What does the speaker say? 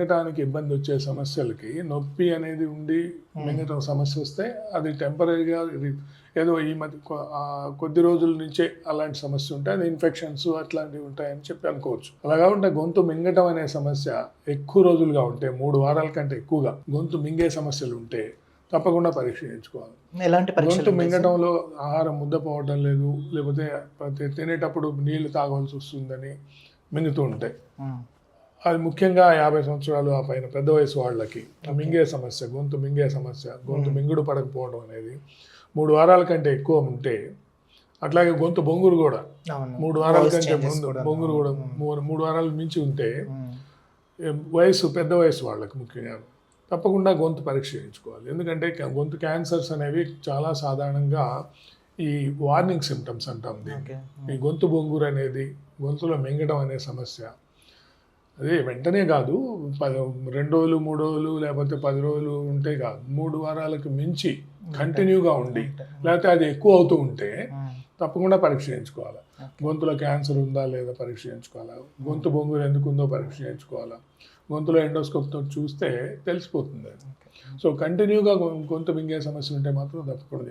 మింగటానికి ఇబ్బంది వచ్చే సమస్యలకి నొప్పి అనేది ఉండి మింగటం సమస్య వస్తే అది టెంపరీగా ఏదో ఈ మధ్య కొద్ది రోజుల నుంచే అలాంటి సమస్య ఉంటే అది ఇన్ఫెక్షన్స్ అట్లాంటివి ఉంటాయని చెప్పి అనుకోవచ్చు. అలాగా ఉంటే గొంతు మింగటం అనే సమస్య ఎక్కువ రోజులుగా ఉంటే మూడు వారాల కంటే ఎక్కువగా గొంతు మింగే సమస్యలు ఉంటే తప్పకుండా పరీక్ష చేయించుకోవాలి ఎలాంటి గొంతు ఉంటాయి? మింగటంలో ఆహారం ముద్ద పోవటం లేదు లేకపోతే తినేటప్పుడు నీళ్ళు తాగవలసి వస్తుందని మింగుతూ ఉంటాయి. అది ముఖ్యంగా యాభై సంవత్సరాలు ఆ పైన పెద్ద వయసు వాళ్ళకి. మింగే సమస్య గొంతు మింగే సమస్య గొంతు మింగుడు పడకపోవడం అనేది మూడు వారాల కంటే ఎక్కువ ఉంటే అట్లాగే గొంతు బొంగురు కూడా మూడు వారాల కంటే ముందు. బొంగురు కూడా మూడు వారాల మించి ఉంటే వయసు పెద్ద వయసు వాళ్ళకి ముఖ్యంగా తప్పకుండా గొంతు పరీక్ష చేయించుకోవాలి. ఎందుకంటే గొంతు క్యాన్సర్స్ అనేవి చాలా సాధారణంగా ఈ వార్నింగ్ సిమ్టమ్స్ అంటాం దీన్ని. ఓకే. ఈ గొంతు బొంగురు అనేది గొంతులో మింగడం అనే సమస్య అదే వెంటనే కాదు పది రెండు రోజులు మూడు రోజులు లేకపోతే పది రోజులు ఉంటే కాదు మూడు వారాలకు మించి కంటిన్యూగా ఉండి లేకపోతే అది ఎక్కువ అవుతూ ఉంటే తప్పకుండా పరీక్ష చేయించుకోవాలి. గొంతులో క్యాన్సర్ ఉందా లేదా పరీక్ష చేయించుకోవాలా? గొంతు బొంగురు ఎందుకు ఉందో పరీక్ష చేయించుకోవాలా? గొంతులో ఎండోస్కోప్తో చూస్తే తెలిసిపోతుంది అది. సో కంటిన్యూగా గొంతు మింగే సమస్య ఉంటే మాత్రం తప్పకుండా